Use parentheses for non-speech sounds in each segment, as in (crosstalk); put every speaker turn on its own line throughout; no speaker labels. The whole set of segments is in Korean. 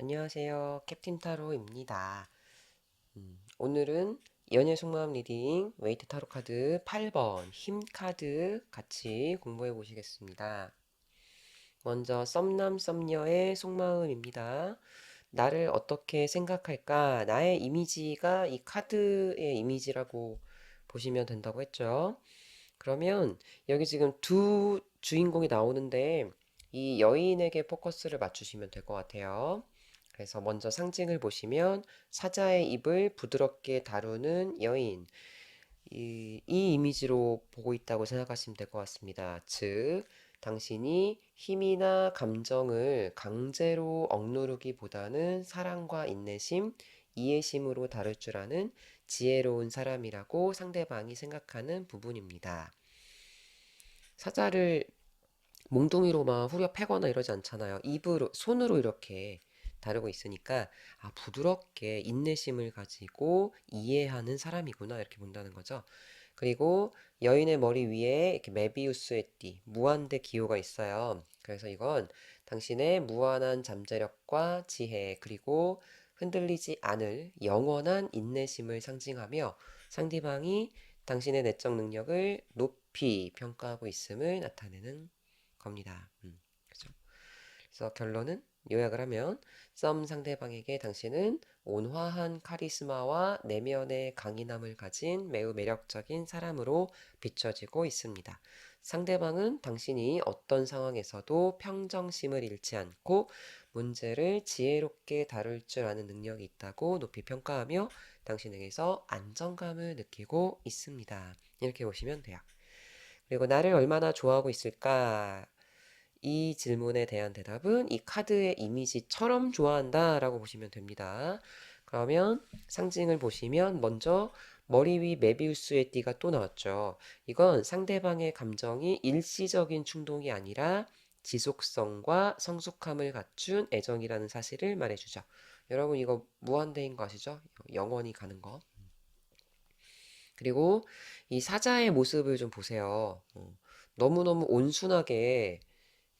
안녕하세요. 캡틴 타로입니다. 음, 오늘은 연애 속마음 리딩 웨이트 타로 카드 8번 힘 카드 같이 공부해 보시겠습니다. 먼저 썸남 썸녀의 속마음입니다. 나를 어떻게 생각할까? 나의 이미지가 이 카드의 이미지라고 보시면 된다고 했죠. 그러면 여기 지금 두 주인공이 나오는데 이 여인에게 포커스를 맞추시면 될 것 같아요. 그래서 먼저 상징을 보시면 사자의 입을 부드럽게 다루는 여인. 이, 이 이미지로 보고 있다고 생각하시면 될 것 같습니다. 즉, 당신이 힘이나 감정을 강제로 억누르기보다는 사랑과 인내심, 이해심으로 다룰 줄 아는 지혜로운 사람이라고 상대방이 생각하는 부분입니다. 사자를 몽둥이로 막 후려 패거나 이러지 않잖아요. 입으로, 손으로 이렇게 다루고 있으니까, 아, 부드럽게 인내심을 가지고 이해하는 사람이구나, 이렇게 본다는 거죠. 그리고 여인의 머리 위에 이렇게 메비우스의 띠, 무한대 기호가 있어요. 그래서 이건 당신의 무한한 잠재력과 지혜, 그리고 흔들리지 않을 영원한 인내심을 상징하며 상대방이 당신의 내적 능력을 높이 평가하고 있음을 나타내는 겁니다. 음, 그죠? 그래서 결론은 요약을 하면 썸 상대방에게 당신은 온화한 카리스마와 내면의 강인함을 가진 매우 매력적인 사람으로 비춰지고 있습니다. 상대방은 당신이 어떤 상황에서도 평정심을 잃지 않고 문제를 지혜롭게 다룰 줄 아는 능력이 있다고 높이 평가하며 당신에게서 안정감을 느끼고 있습니다. 이렇게 보시면 돼요. 그리고 나를 얼마나 좋아하고 있을까? 이 질문에 대한 대답은 이 카드의 이미지처럼 좋아한다 라고 보시면 됩니다. 그러면 상징을 보시면 먼저 머리 위 메비우스의 띠가 또 나왔죠. 이건 상대방의 감정이 일시적인 충동이 아니라 지속성과 성숙함을 갖춘 애정이라는 사실을 말해주죠. 여러분 이거 무한대인 거 아시죠? 영원히 가는 거. 그리고 이 사자의 모습을 좀 보세요. 어, 너무너무 온순하게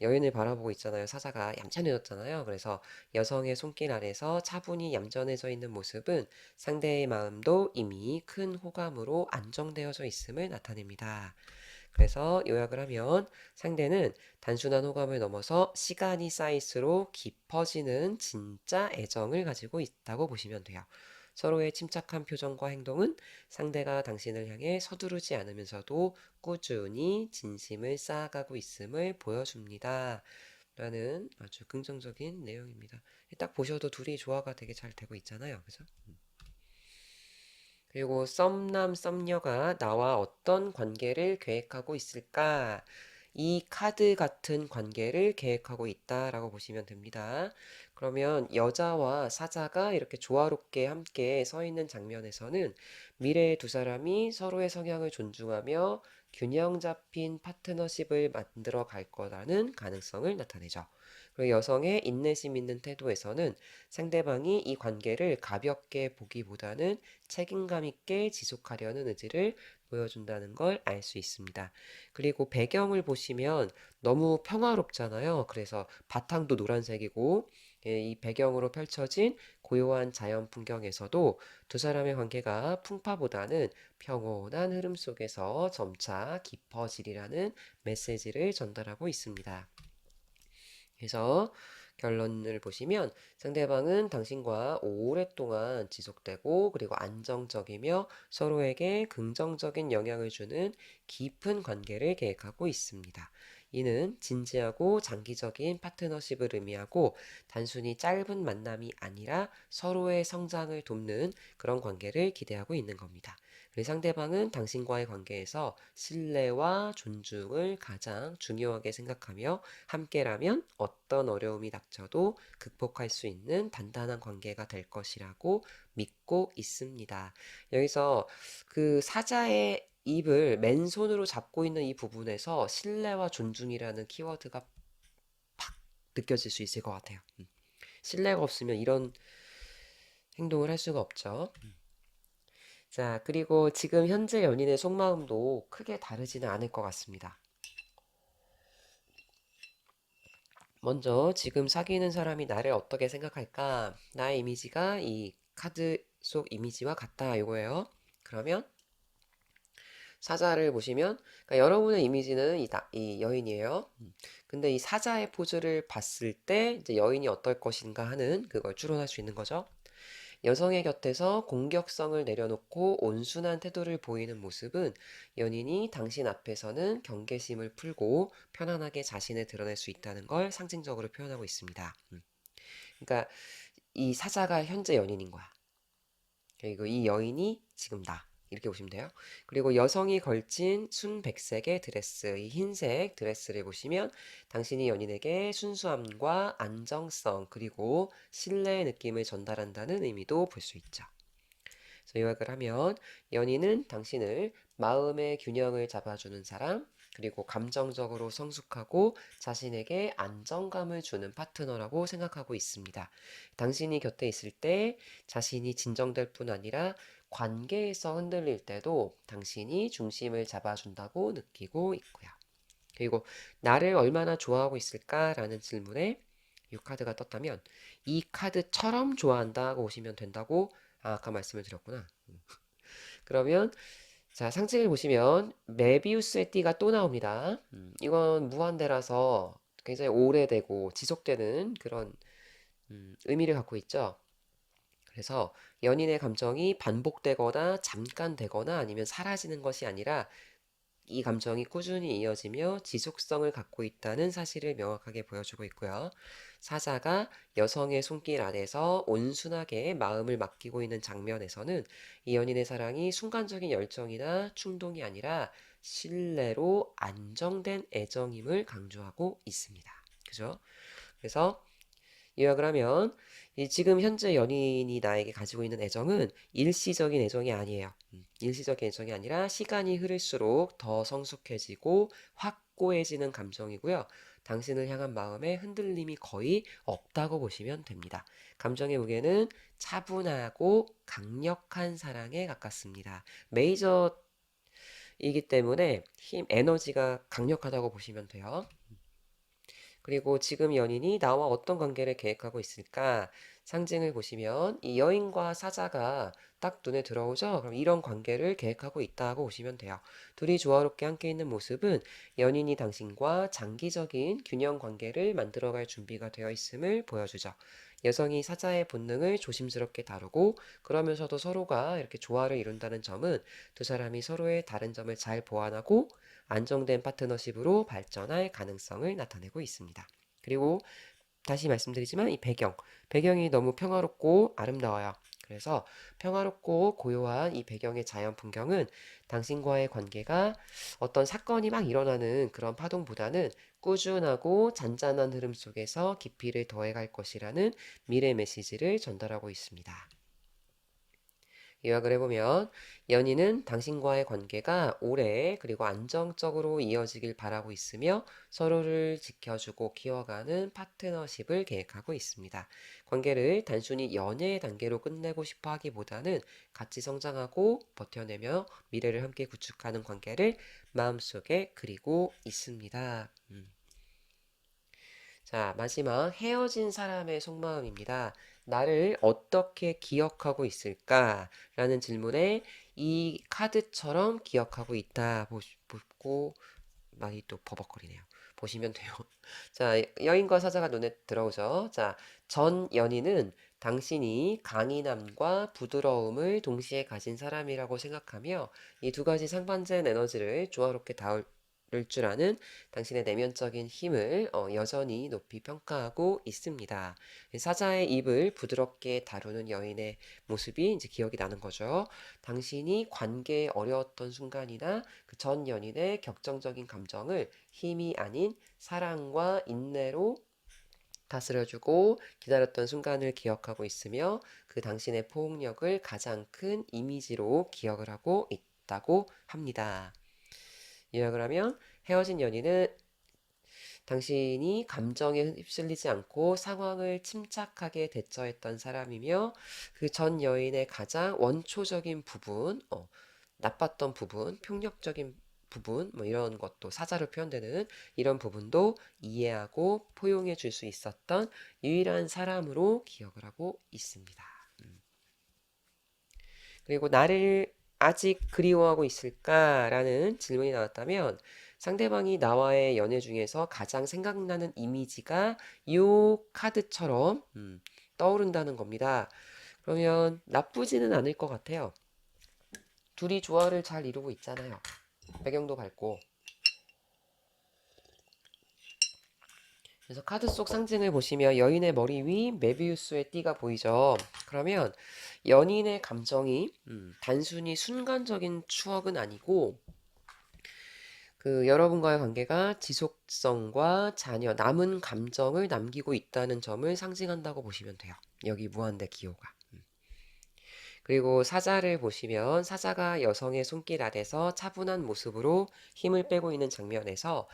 여인을 바라보고 있잖아요. 사자가 얌전해졌잖아요. 그래서 여성의 손길 아래서 차분히 얌전해져 있는 모습은 상대의 마음도 이미 큰 호감으로 안정되어져 있음을 나타냅니다. 그래서 요약을 하면 상대는 단순한 호감을 넘어서 시간이 쌓일수록 깊어지는 진짜 애정을 가지고 있다고 보시면 돼요. 서로의 침착한 표정과 행동은 상대가 당신을 향해 서두르지 않으면서도 꾸준히 진심을 쌓아가고 있음을 보여줍니다. 라는 아주 긍정적인 내용입니다. 딱 보셔도 둘이 조화가 되게 잘 되고 있잖아요. 그죠? 음. 그리고 썸남, 썸녀가 나와 어떤 관계를 계획하고 있을까? 이 카드 같은 관계를 계획하고 있다라고 보시면 됩니다. 그러면 여자와 사자가 이렇게 조화롭게 함께 서 있는 장면에서는 미래의 두 사람이 서로의 성향을 존중하며 균형 잡힌 파트너십을 만들어 갈 거라는 가능성을 나타내죠. 그리고 여성의 인내심 있는 태도에서는 상대방이 이 관계를 가볍게 보기보다는 책임감 있게 지속하려는 의지를 보여준다는 걸 알 수 있습니다. 그리고 배경을 보시면 너무 평화롭잖아요. 그래서 바탕도 노란색이고 예, 이 배경으로 펼쳐진 고요한 자연 풍경에서도 두 사람의 관계가 풍파보다는 평온한 흐름 속에서 점차 깊어지리라는 메시지를 전달하고 있습니다. 그래서 결론을 보시면 상대방은 당신과 오랫동안 지속되고 그리고 안정적이며 서로에게 긍정적인 영향을 주는 깊은 관계를 계획하고 있습니다. 이는 진지하고 장기적인 파트너십을 의미하고 단순히 짧은 만남이 아니라 서로의 성장을 돕는 그런 관계를 기대하고 있는 겁니다. 상대방은 당신과의 관계에서 신뢰와 존중을 가장 중요하게 생각하며 함께라면 어떤 어려움이 닥쳐도 극복할 수 있는 단단한 관계가 될 것이라고 믿고 있습니다. 여기서 그 사자의 입을 맨손으로 잡고 있는 이 부분에서 신뢰와 존중이라는 키워드가 팍 느껴질 수 있을 것 같아요. 음. 신뢰가 없으면 이런 행동을 할 수가 없죠. 자, 그리고 지금 현재 연인의 속마음도 크게 다르지는 않을 것 같습니다. 먼저 지금 사귀는 사람이 나를 어떻게 생각할까? 나의 이미지가 이 카드 속 이미지와 같다 이거예요. 그러면 사자를 보시면 그러니까 여러분의 이미지는 이, 나- 이 여인이에요. 음. 근데 이 사자의 포즈를 봤을 때 이제 여인이 어떨 것인가 하는 그걸 추론할 수 있는 거죠. 여성의 곁에서 공격성을 내려놓고 온순한 태도를 보이는 모습은 연인이 당신 앞에서는 경계심을 풀고 편안하게 자신을 드러낼 수 있다는 걸 상징적으로 표현하고 있습니다. 음. 그러니까 이 사자가 현재 연인인 거야. 그리고 이 여인이 지금 나. 이렇게 보시면 돼요. 그리고 여성이 걸친 순백색의 드레스, 이 흰색 드레스를 보시면 당신이 연인에게 순수함과 안정성, 그리고 신뢰의 느낌을 전달한다는 의미도 볼 수 있죠. 그래서 요약을 하면 연인은 당신을 마음의 균형을 잡아주는 사람, 그리고 감정적으로 성숙하고 자신에게 안정감을 주는 파트너라고 생각하고 있습니다. 당신이 곁에 있을 때 자신이 진정될 뿐 아니라 관계에서 흔들릴 때도 당신이 중심을 잡아준다고 느끼고 있고요. 그리고 나를 얼마나 좋아하고 있을까라는 질문에 이 카드가 떴다면 이 카드처럼 좋아한다고 보시면 된다고 아, 아까 말씀을 드렸구나. 음. (laughs) 그러면 자 상징을 보시면 메비우스의 띠가 또 나옵니다. 음, 이건 무한대라서 굉장히 오래되고 지속되는 그런 음, 의미를 갖고 있죠. 그래서 연인의 감정이 반복되거나 잠깐 되거나 아니면 사라지는 것이 아니라 이 감정이 꾸준히 이어지며 지속성을 갖고 있다는 사실을 명확하게 보여주고 있고요. 사자가 여성의 손길 안에서 온순하게 마음을 맡기고 있는 장면에서는 이 연인의 사랑이 순간적인 열정이나 충동이 아니라 신뢰로 안정된 애정임을 강조하고 있습니다. 그죠? 그래서 요약을 하면 이 지금 현재 연인이 나에게 가지고 있는 애정은 일시적인 애정이 아니에요. 음, 일시적인 애정이 아니라 시간이 흐를수록 더 성숙해지고 확고해지는 감정이고요. 당신을 향한 마음에 흔들림이 거의 없다고 보시면 됩니다. 감정의 무게는 차분하고 강력한 사랑에 가깝습니다. 메이저 이기 때문에 힘, 에너지가 강력하다고 보시면 돼요. 그리고 지금 연인이 나와 어떤 관계를 계획하고 있을까? 상징을 보시면 이 여인과 사자가 딱 눈에 들어오죠? 그럼 이런 관계를 계획하고 있다고 보시면 돼요. 둘이 조화롭게 함께 있는 모습은 연인이 당신과 장기적인 균형 관계를 만들어갈 준비가 되어 있음을 보여주죠. 여성이 사자의 본능을 조심스럽게 다루고 그러면서도 서로가 이렇게 조화를 이룬다는 점은 두 사람이 서로의 다른 점을 잘 보완하고 안정된 파트너십으로 발전할 가능성을 나타내고 있습니다. 그리고 다시 말씀드리지만 이 배경, 배경이 너무 평화롭고 아름다워요. 그래서 평화롭고 고요한 이 배경의 자연 풍경은 당신과의 관계가 어떤 사건이 막 일어나는 그런 파동보다는 꾸준하고 잔잔한 흐름 속에서 깊이를 더해갈 것이라는 미래 메시지를 전달하고 있습니다. 요약을 해보면 연인은 당신과의 관계가 오래 그리고 안정적으로 이어지길 바라고 있으며 서로를 지켜주고 키워가는 파트너십을 계획하고 있습니다. 관계를 단순히 연애 단계로 끝내고 싶어 하기보다는 같이 성장하고 버텨내며 미래를 함께 구축하는 관계를 마음속에 그리고 있습니다. 음. 자, 마지막 헤어진 사람의 속마음입니다. 나를 어떻게 기억하고 있을까? 라는 질문에 이 카드처럼 기억하고 있다 보고 많이 또 버벅거리네요. 보시면 돼요. (laughs) 자, 여인과 사자가 눈에 들어오죠. 자, 전 연인은 당신이 강인함과 부드러움을 동시에 가진 사람이라고 생각하며 이 두 가지 상반된 에너지를 조화롭게 다 룰줄 아는 당신의 내면적인 힘을 어, 여전히 높이 평가하고 있습니다. 사자의 입을 부드럽게 다루는 여인의 모습이 이제 기억이 나는 거죠. 당신이 관계에 어려웠던 순간이나 그 전 연인의 격정적인 감정을 힘이 아닌 사랑과 인내로 다스려주고 기다렸던 순간을 기억하고 있으며 그 당신의 포옹력을 가장 큰 이미지로 기억을 하고 있다고 합니다. 요약을 하면 헤어진 연인은 당신이 감정에 휩쓸리지 않고 상황을 침착하게 대처했던 사람이며 그 전 여인의 가장 원초적인 부분, 어, 나빴던 부분, 폭력적인 부분, 뭐 이런 것도 사자로 표현되는 이런 부분도 이해하고 포용해 줄 수 있었던 유일한 사람으로 기억을 하고 있습니다. 음. 그리고 나를 아직 그리워하고 있을까라는 질문이 나왔다면 상대방이 나와의 연애 중에서 가장 생각나는 이미지가 요 카드처럼 음, 떠오른다는 겁니다. 그러면 나쁘지는 않을 것 같아요. 둘이 조화를 잘 이루고 있잖아요. 배경도 밝고. 그래서 카드 속 상징을 보시면 여인의 머리 위 메비우스의 띠가 보이죠. 그러면 연인의 감정이 음, 단순히 순간적인 추억은 아니고 그 여러분과의 관계가 지속성과 자녀, 남은 감정을 남기고 있다는 점을 상징한다고 보시면 돼요. 여기 무한대 기호가. 음. 그리고 사자를 보시면 사자가 여성의 손길 아래서 차분한 모습으로 힘을 빼고 있는 장면에서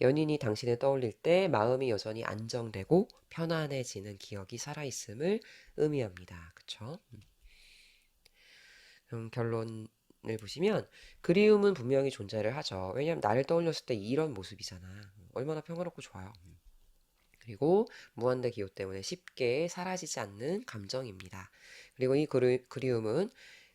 연인이 당신을 떠올릴 때 마음이 여전히 안정되고 편안해지는 기억이 살아있음을 의미합니다. 그쵸? 음. 그럼 결론을 보시면 그리움은 분명히 존재를 하죠. 왜냐하면 나를 떠올렸을 때 이런 모습이잖아. 얼마나 평화롭고 좋아요. 음. 그리고 무한대 기호 때문에 쉽게 사라지지 않는 감정입니다. 그리고 이 그리, 그리움은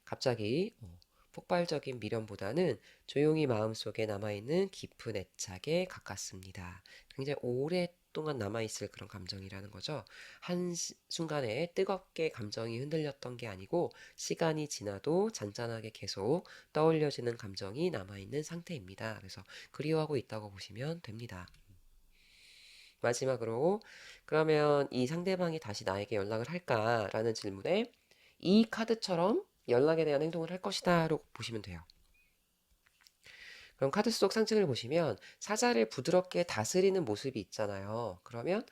갑자기 어, 폭발적인 미련보다는 조용히 마음속에 남아있는 깊은 애착에 가깝습니다. 굉장히 오랫동안 남아있을 그런 감정이라는 거죠. 한 순간에 뜨겁게 감정이 흔들렸던 게 아니고 시간이 지나도 잔잔하게 계속 떠올려지는 감정이 남아있는 상태입니다. 그래서 그리워하고 있다고 보시면 됩니다. 마지막으로 그러면 이 상대방이 다시 나에게 연락을 할까라는 질문에 이 카드처럼 연락에 대한 행동을 할 것이다라고 보시면 돼요. 그럼 카드 속 상징을 보시면 사자를 부드럽게 다스리는 모습이 있잖아요. 그러면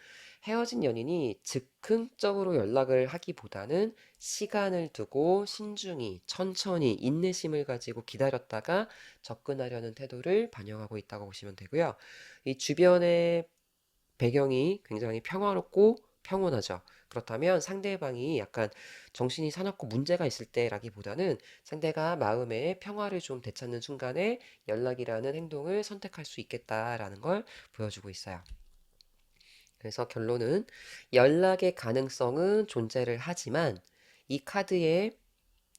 헤어진 연인이 즉흥적으로 연락을 하기보다는 시간을 두고 신중히 천천히 인내심을 가지고 기다렸다가 접근하려는 태도를 반영하고 있다고 보시면 되고요. 이 주변의 배경이 굉장히 평화롭고 평온하죠. 그렇다면 상대방이 약간 정신이 사납고 문제가 있을 때라기보다는 상대가 마음의 평화를 좀 되찾는 순간에 연락이라는 행동을 선택할 수 있겠다라는 걸 보여주고 있어요. 그래서 결론은 연락의 가능성은 존재를 하지만 이 카드의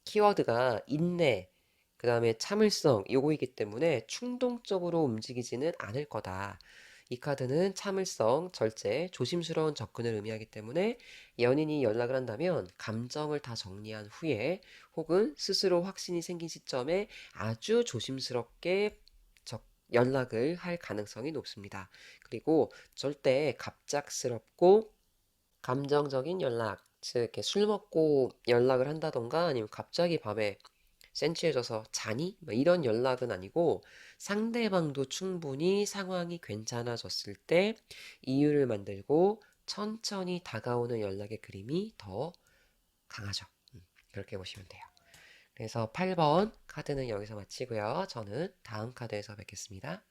키워드가 인내, 그 다음에 참을성, 요거이기 때문에 충동적으로 움직이지는 않을 거다. 이 카드는 참을성, 절제, 조심스러운 접근을 의미하기 때문에 연인이 연락을 한다면 감정을 다 정리한 후에 혹은 스스로 확신이 생긴 시점에 아주 조심스럽게 적, 연락을 할 가능성이 높습니다. 그리고 절대 갑작스럽고 감정적인 연락, 즉 이렇게 술 먹고 연락을 한다던가 아니면 갑자기 밤에 센치해져서 자니? 뭐 이런 연락은 아니고 상대방도 충분히 상황이 괜찮아졌을 때 이유를 만들고 천천히 다가오는 연락의 그림이 더 강하죠. 음, 그렇게 보시면 돼요. 그래서 8번 카드는 여기서 마치고요. 저는 다음 카드에서 뵙겠습니다.